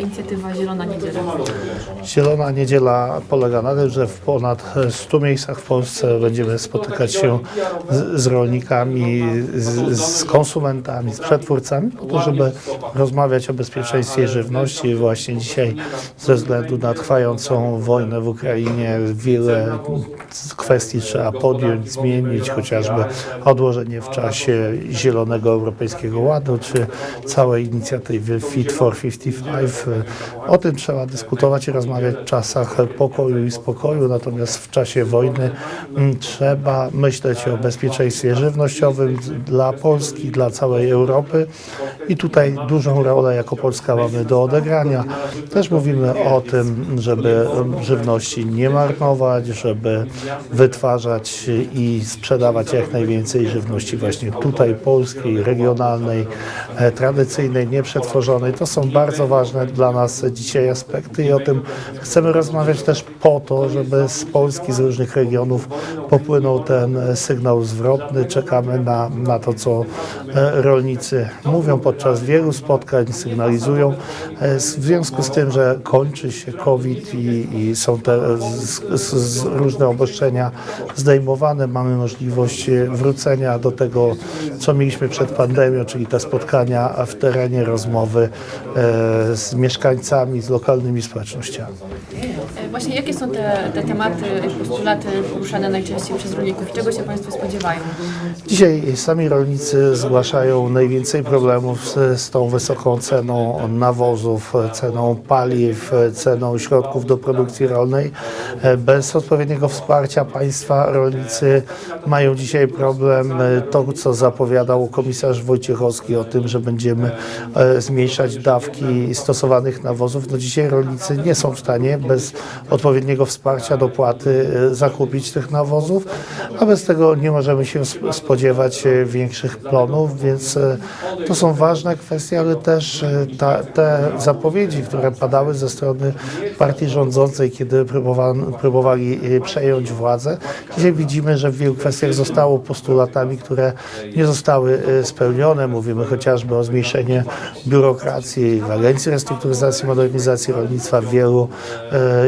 inicjatywa Zielona Niedziela? Zielona Niedziela polega na tym, że w ponad 100 miejscach w Polsce będziemy spotykać się z, z rolnikami, z, z konsumentami, z przetwórcami, po to, żeby rozmawiać o bezpieczeństwie żywności. Właśnie dzisiaj ze względu na trwającą wojnę w Ukrainie wiele kwestii trzeba podjąć, zmienić, chociażby odłożenie w czasie Zielonego Europejskiego Ładu, czy całej inicjatywy Fit for 55. O tym trzeba dyskutować i rozmawiać w czasach pokoju i spokoju, natomiast w czasie wojny mm, trzeba myśleć o bezpieczeństwie żywnościowym dla Polski, dla całej Europy i tutaj dużą rolę jako Polska mamy do odegrania. Też mówimy o tym, żeby żywności nie marnować, żeby wytwarzać i sprzedawać jak najwięcej żywności właśnie tutaj polskiej, regionalnej, e, tradycyjnej, nieprzetworzonej. To są bardzo ważne dla nas dzisiaj aspekty i o tym chcemy rozmawiać też po to, żeby z Polski, z różnych regionów popłynął ten sygnał zwrotny. Czekamy na, na to, co e, rolnicy mówią podczas wielu spotkań, sygnalizują. E, W związku z tym, że kończy się COVID i, i są te z, z, różne obostrzenia zdejmowane, mamy możliwość e, wrócenia do tego, co mieliśmy przed pandemią, czyli te spotkania w terenie, rozmowy e, z mieszkańcami, z lokalnymi społecznościami. E, Właśnie jakie są te, te tematy, postulaty poruszane najczęściej przez rolników? Czego się Państwo spodziewają? Dzisiaj sami rolnicy zgłaszają najwięcej problemów z, z tą wysoką ceną nawozów, ceną paliw, ceną środków do produkcji rolnej. Bez odpowiedniego wsparcia państwa rolnicy mają dzisiaj problem. E, To, co zapowiadał komisarz Wojciechowski o tym, że będziemy e, zmniejszać dawki stosowanych nawozów, no dzisiaj rolnicy nie są w stanie bez odpowiedniego wsparcia, dopłaty e, zakupić tych nawozów, a bez tego nie możemy się spodziewać e, większych plonów, więc e, to są ważne kwestie, ale też e, ta, te zapowiedzi, które padały ze strony partii rządzącej, kiedy próbowali e, przejąć władzę, dzisiaj widzimy, że w wielu kwestiach zostało postulatami, które nie zostały spełnione. Mówimy chociażby o zmniejszeniu biurokracji w Agencji Restrukturyzacji i Modernizacji Rolnictwa, w wielu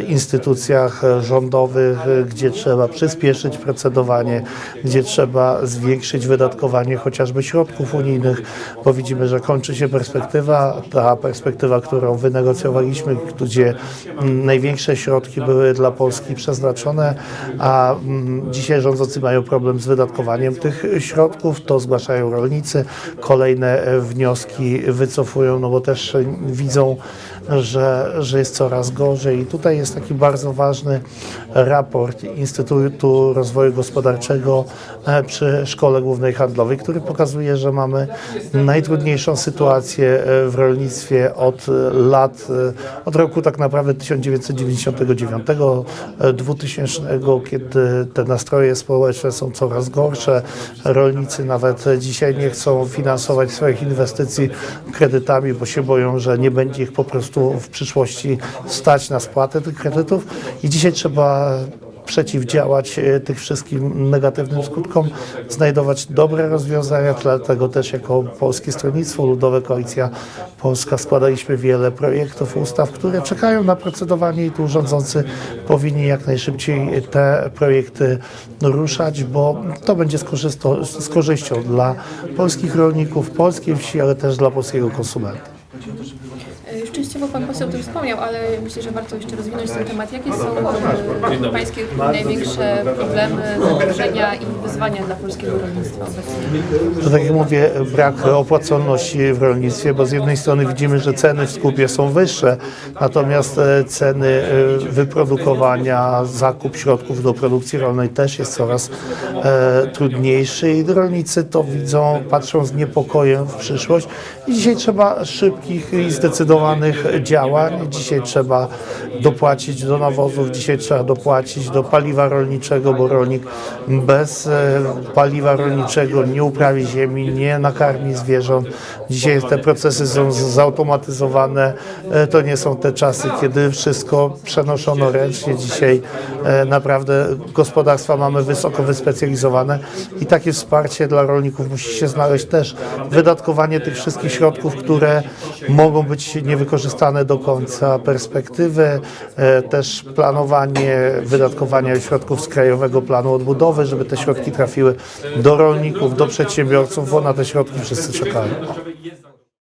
instytucjach rządowych, gdzie trzeba przyspieszyć procedowanie, gdzie trzeba zwiększyć wydatkowanie chociażby środków unijnych, bo widzimy, że kończy się perspektywa, ta perspektywa, którą wynegocjowaliśmy, gdzie mm, największe środki były dla Polski przeznaczone, a mm, dzisiaj rządzący mają problem z wydatkowaniem tych środków, to zgłaszają rolnicy, kolejne e, wnioski wycofują, no bo też widzą, że, że jest coraz gorzej. I tutaj jest taki bardzo ważny raport Instytutu Rozwoju Gospodarczego e, przy Szkole Głównej Handlowej, który pokazuje, że mamy najtrudniejszą sytuację e, w rolnictwie od e, lat, e, od roku tak naprawdę 1999, e, 2000, kiedy te nastroje społeczne są coraz gorsze. Rolnicy nawet dzisiaj nie chcą finansować swoich inwestycji kredytami, bo się boją, że nie będzie ich po prostu w przyszłości stać na spłatę tych kredytów i dzisiaj trzeba przeciwdziałać e, tych wszystkim negatywnym skutkom, znajdować dobre rozwiązania, dlatego też jako Polskie Stronnictwo Ludowe, Koalicja Polska składaliśmy wiele projektów, ustaw, które czekają na procedowanie i tu rządzący powinni jak najszybciej te projekty ruszać, bo to będzie z, korzysto, z korzyścią dla polskich rolników, polskiej wsi, ale też dla polskiego konsumenta. Częściowo Pan poseł o tym wspomniał, ale myślę, że warto jeszcze rozwinąć ten temat. Jakie są e, Pańskie największe problemy, zagrożenia i wyzwania dla polskiego rolnictwa obecnie? To tak jak mówię, brak opłacalności w rolnictwie, bo z jednej strony widzimy, że ceny w skupie są wyższe, natomiast e, ceny e, wyprodukowania, zakup środków do produkcji rolnej też jest coraz e, trudniejszy i rolnicy to widzą, patrzą z niepokojem w przyszłość i dzisiaj trzeba szybkich i zdecydowanych działań. Dzisiaj trzeba dopłacić do nawozów, dzisiaj trzeba dopłacić do paliwa rolniczego, bo rolnik bez e, paliwa rolniczego nie uprawi ziemi, nie nakarmi zwierząt. Dzisiaj te procesy są zautomatyzowane. E, To nie są te czasy, kiedy wszystko przenoszono ręcznie. Dzisiaj e, naprawdę gospodarstwa mamy wysoko wyspecjalizowane i takie wsparcie dla rolników musi się znaleźć też. Wydatkowanie tych wszystkich środków, które mogą być niewykorzystane wyczytane do końca perspektywy, e, też planowanie wydatkowania środków z Krajowego Planu Odbudowy, żeby te środki trafiły do rolników, do przedsiębiorców, bo na te środki wszyscy czekają.